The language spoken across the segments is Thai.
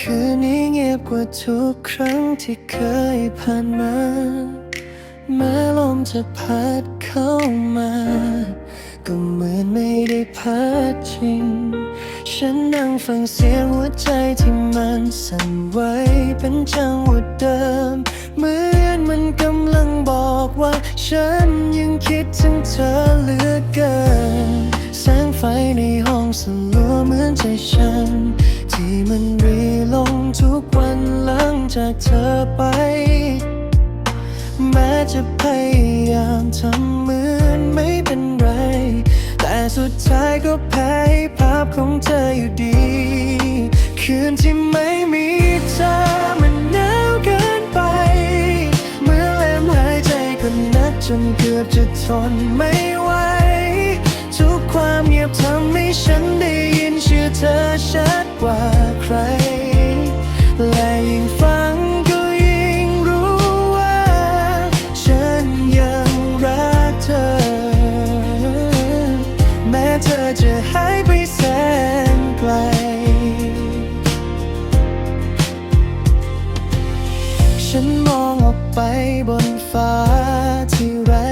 คืนนี้เงียบกว่าทุกครั้งที่เคยผ่านมาแม้ลมจะพัดเข้ามา ก็เหมือนไม่ได้พัดจริง ฉันนั่งฟังเสียงหัวใจที่มันสั่นไหวเป็นจังหวะเดิม เหมือนมันกำลังบอกว่า ฉันยังคิดถึงเธอเหลือเกิน แสงไฟในห้องสลัวเหมือนใจฉัน ที่มันรีลงทุกวันหลังจากเธอไป แม้จะพยายามทำเหมือนไม่เป็นไร แต่สุดท้ายก็แพ้ภาพของเธออยู่ดี คืนที่ไม่มีเธอมันหนาวเกินไป เมื่อลมหายใจก็นัดจนเกือบจะทนไม่ไหวทุกความเงียบทำให้ฉันได้ยินชื่อเธอชัด กว่าใคร และยิ่งฟังก็ยิ่งรู้ว่า ฉันยังรักเธอ แม้เธอจะหายไปแสนไกล ฉันมองออกไปบนฟ้าที่ไร้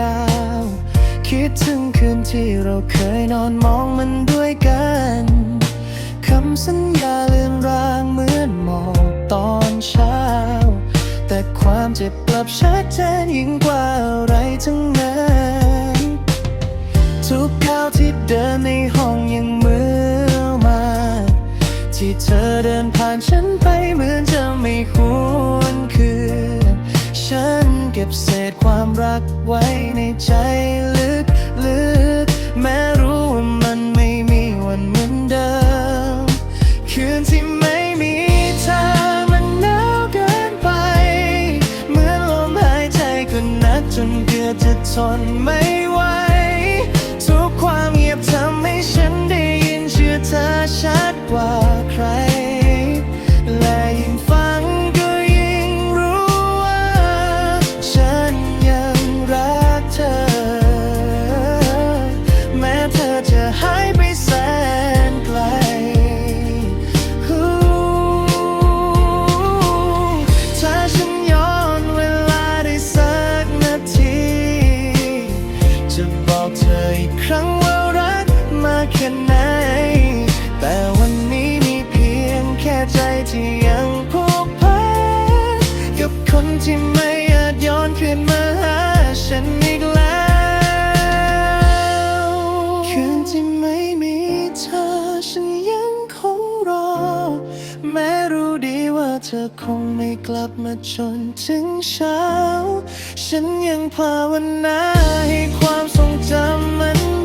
ดาว คิดถึงคืนที่เราเคยนอนมองมันด้วยกัน ลับชัดเจนยิ่งกว่าอะไรทั้งนั้นทุกคราวที่เดินในห้องยังเมื่อมา ที่เธอเดินผ่านฉันไปเหมือนจะไม่หวนคืนฉันเก็บเศษความรักไว้ในใจลึก นไม่ไหว ทุกความเงียบทำให้ฉันได้ยินชื่อเธอชัดกว่า เธอคงไม่กลับมาจนถึงเช้า ฉันยังภาวนาให้ความทรงจำมัน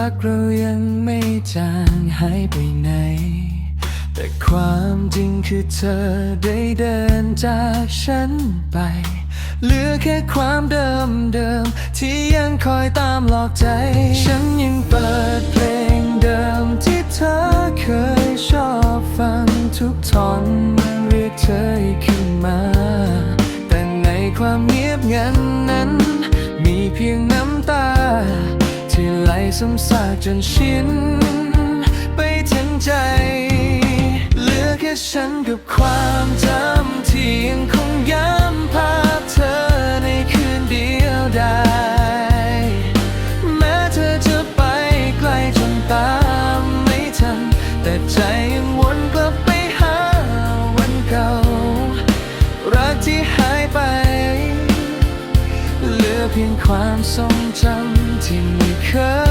รักเรายังไม่จางหายไปไหน แต่ความจริงคือเธอได้เดินจากฉันไป เหลือแค่ความเดิมเดิมๆที่ยังคอยตามหลอกใจ ฉันยังเปิดเพลงเดิมที่เธอเคยชอบฟังทุกท่อนเรียกเธอขึ้นมา แต่ในความเงียบงันนั้น มีเพียงน้ำตา ซ้ำซากจนชินไปถึงใจ เหลือแค่ฉันกับความจำที่ยังคงย้ำภาพเธอในคืนเดียวดายแม้เธอจะไปไกลจนตามไม่ทัน แต่ใจยังวนกลับไปหาวันเก่า รักที่หายไป เหลือเพียงความทรงจำที่ไม่เคย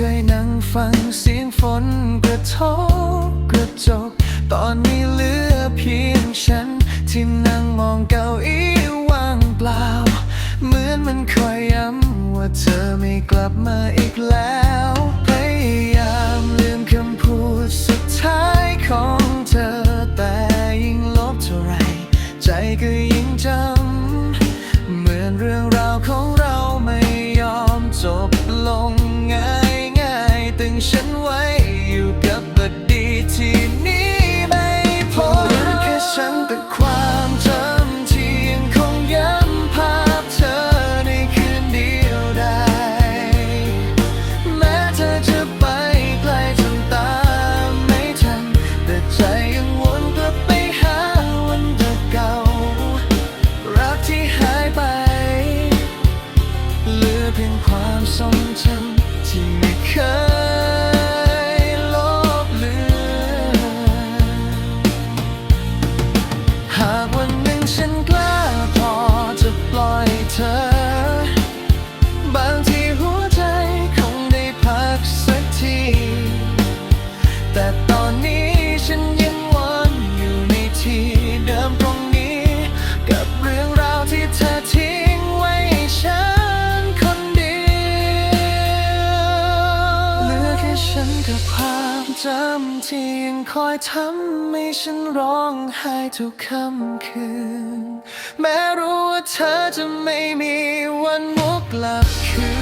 เคยนั่งฟังเสียงฝนกระทบกระจก ตอนนี้เหลือเพียงฉัน ที่นั่งมองเก้าอี้ว่างเปล่า เหมือนมันคอยย้ำว่าเธอไม่กลับมาอีกแล้วพยายามลืมคำพูดสุดท้ายของเธอแต่ยิ่งลบเท่าไหรใจก็ยิ่งจำ ฉันไว้ ทำให้ฉันร้องไห้ทุกค่ำคืน แม้รู้ว่าเธอจะไม่มีวันมุกกลับคืน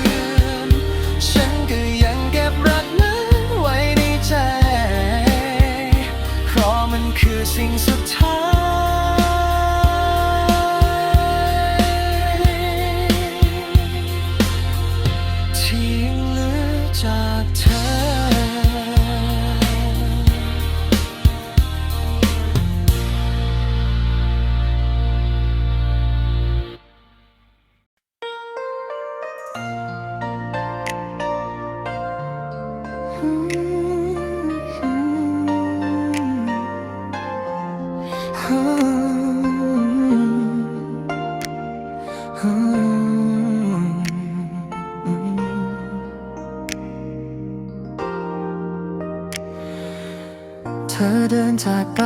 จากไป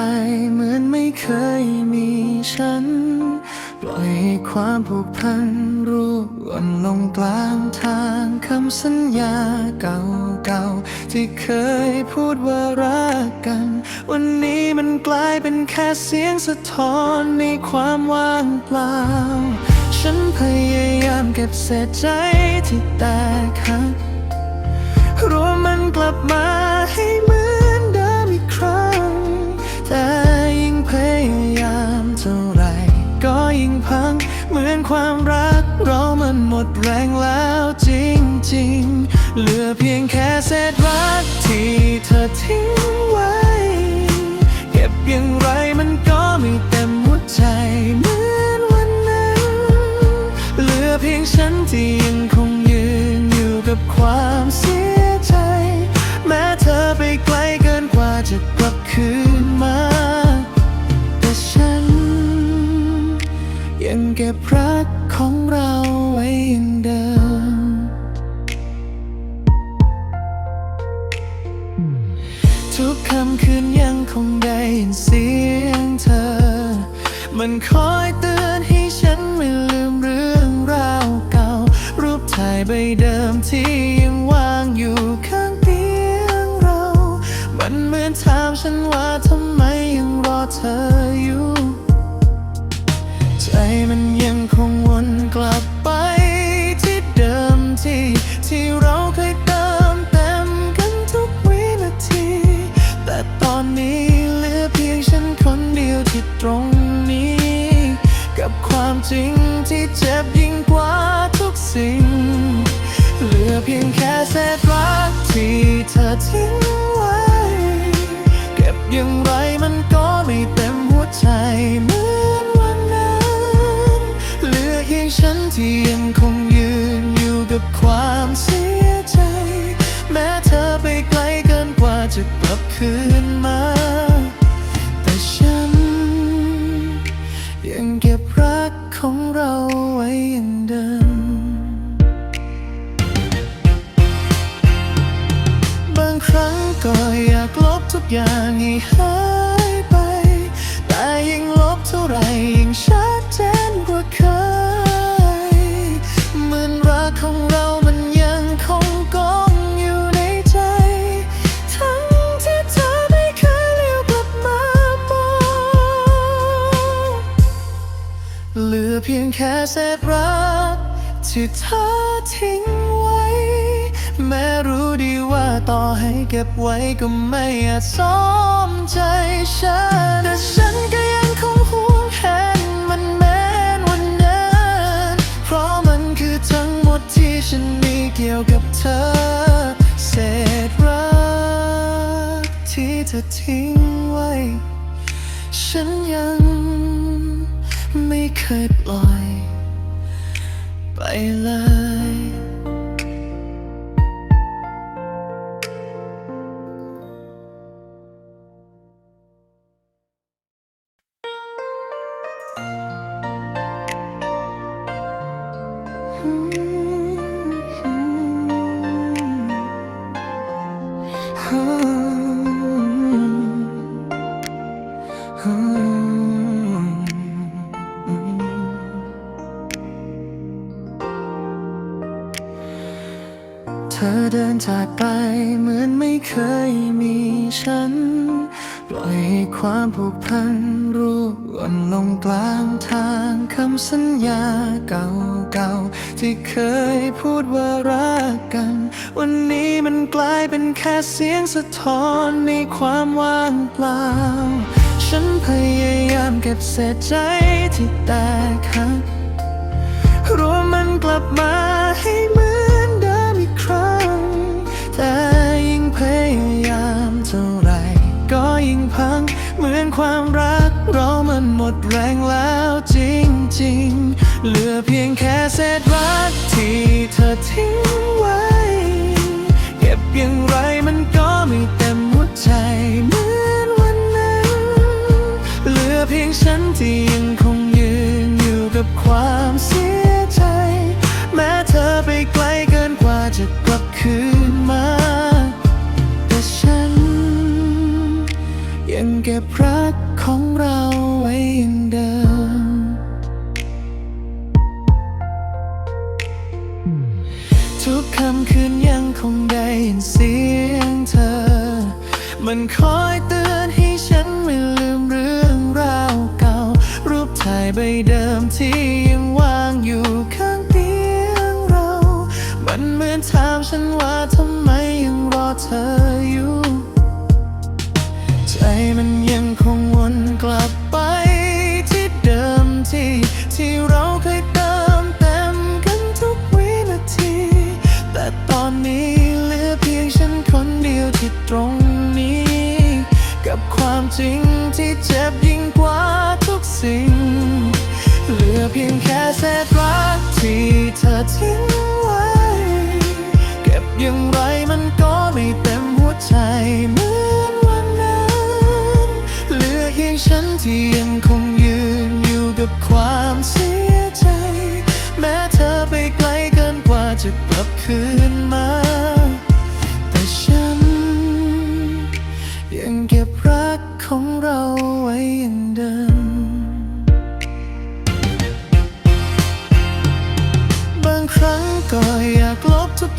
เหมือนไม่เคยมีฉัน ปล่อยให้ความผูกพันร่วงลงกลางทางคำสัญญาเก่าๆ ที่เคยพูดว่ารักกัน วันนี้มันกลายเป็นแค่เสียงสะท้อนในความว่างเปล่า ฉันพยายามเก็บเศษใจที่แตกหัก เพียงแค่เศษรักที่เธอทิ้งไว้ เก็บอย่างไรมันก็ไม่เต็มหัวใจเหมือนวันนั้น เหลือเพียงฉันที่ยังคงยืนอยู่กับความเสียใจ แม้เธอไปไกลเกินกว่าจะกลับคืน ที่เราเคยเติมเต็มกันทุกวินาที แต่ตอนนี้เหลือเพียงฉันคนเดียวที่ตรงนี้ กับความจริงที่เจ็บยิ่งกว่าทุกสิ่ง เหลือเพียงแค่เศษรักที่เธอทิ้งไว้ เก็บอย่างไรมันก็ไม่เต็มหัวใจเหมือนวันนั้น เหลือเพียงฉันที่ยัง จะกลับคืนมา แต่ฉัน ยังเก็บรักของเราไว้อย่างเดิม บางครั้งก็อยากลบทุกอย่างให้หายไป แต่ยิ่งลบเท่าไหร่ เหลือเพียงแค่เศษรักที่เธอทิ้งไว้ แม้รู้ดีว่าต่อให้เก็บไว้ก็ไม่อาจซ้อมใจฉันแต่ฉันก็ยังคงห่วงแหนมันแม้นวันนั้น เพราะมันคือทั้งหมดที่ฉันมีเกี่ยวกับเธอ เศษรักที่เธอทิ้งไว้ ฉันยัง เคยปล่อย ไปเลย จากไปเหมือนไม่เคยมีฉัน ปล่อยให้ความผูกพันร่วงหล่นลงกลางทางคำสัญญาเก่าๆ ที่เคยพูดว่ารักกัน วันนี้มันกลายเป็นแค่เสียงสะท้อนในความว่างเปล่า ฉันพยายามเก็บเศษใจที่แตกหักรวมมันกลับมาให้เหมือน แต่ยิ่งพยายามเท่าไรก็ยิ่งพัง เหมือนความรักเรามันหมดแรงแล้วจริงๆ เหลือเพียงแค่เศษรักที่เธอทิ้งไว้ เก็บอย่างไรมันก็ไม่เต็มหัวใจเหมือนวันนั้น เหลือเพียงฉันที่ยังคงยืนอยู่กับความสีย รักของเราไว้อย่างเดิม ทุกคำคืนยังคงได้ยินเสียงเธอ มันคอยเตือนให้ฉันไม่ลืมเรื่องราวเก่า รูปถ่ายใบเดิมที่ยังวางอยู่ข้างเตียงเรา มันเหมือนถามฉันว่าทำไมยังรอเธออยู่ ความจริงที่เจ็บยิ่งกว่าทุกสิ่ง เหลือเพียงแค่เศษรักที่เธอทิ้งไว้ เก็บอย่างไรมันก็ไม่เต็มหัวใจ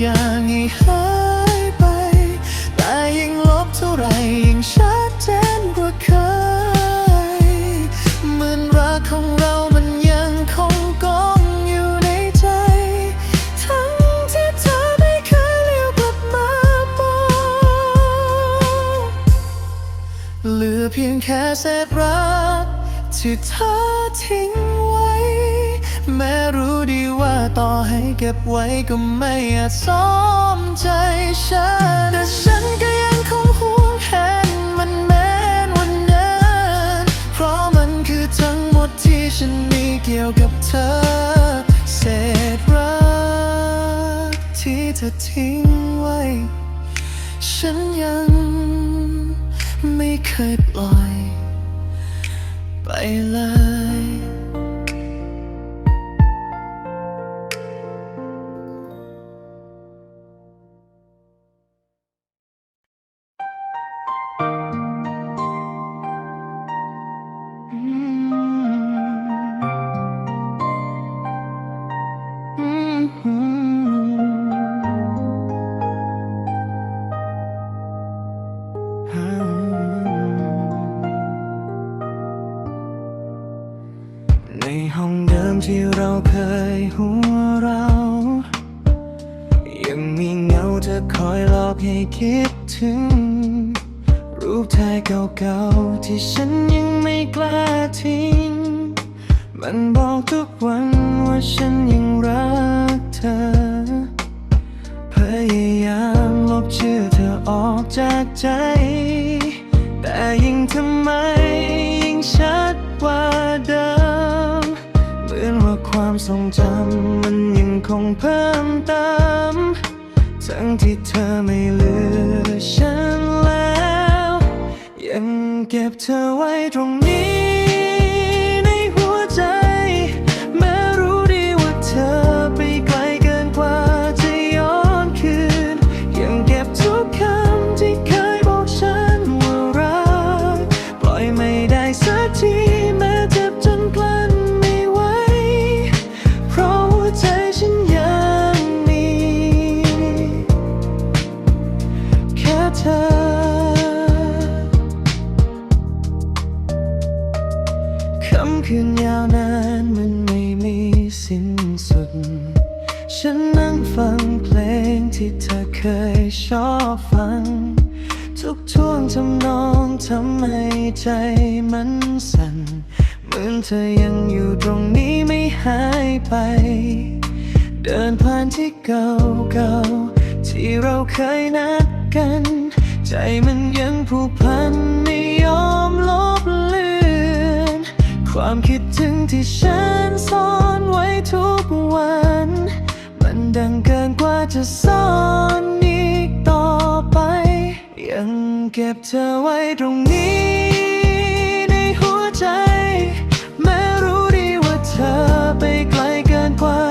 อย่างให้หายไป แต่ยิ่งลบเท่าไรยิ่งชัดเจนกว่าเคยเหมือนรักของเรามันยังคงกองอยู่ในใจ ทั้งที่เธอไม่เคยเลี้ยวกลับมามองเหลือเพียงแค่เศษรักที่เธอทิ้ง รู้ดีว่าต่อให้เก็บไว้ก็ไม่อาจซ้อมใจฉันแต่ฉันก็ยังคงห่วงแหนมันแม้นวันนั้น เพราะมันคือทั้งหมดที่ฉันมีเกี่ยวกับเธอ เศษรักที่เธอทิ้งไว้ ฉันยังไม่เคยปล่อย ไปเลย -hmm. แต่ยิ่งทำไม ยิ่งชัดว่าเดิม เหมือนว่าความทรงจำมันยังคงเพิ่มเติมทั้งที่เธอไม่เหลือฉันแล้ว ยังเก็บเธอไว้ตรงนี้ เราเคยนัดกัน ใจมันยังผูกพันไม่ยอมลบเลือนความคิดถึงที่ฉันซ่อนไว้ทุกวัน มันดังเกินกว่าจะซ่อนอีกต่อไป ยังเก็บเธอไว้ตรงนี้ในหัวใจ แม้รู้ดีว่าเธอไปไกลเกินกว่า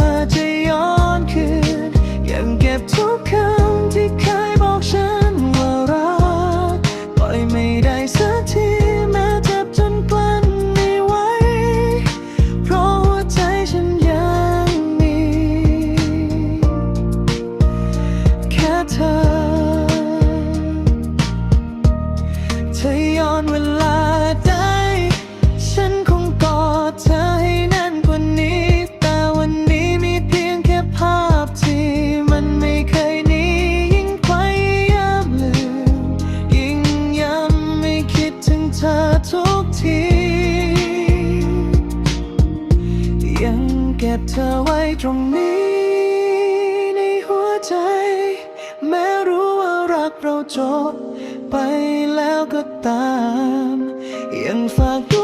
ใจ แม้รู้ว่ารักเราจบไปแล้วก็ตาม ยังฝาก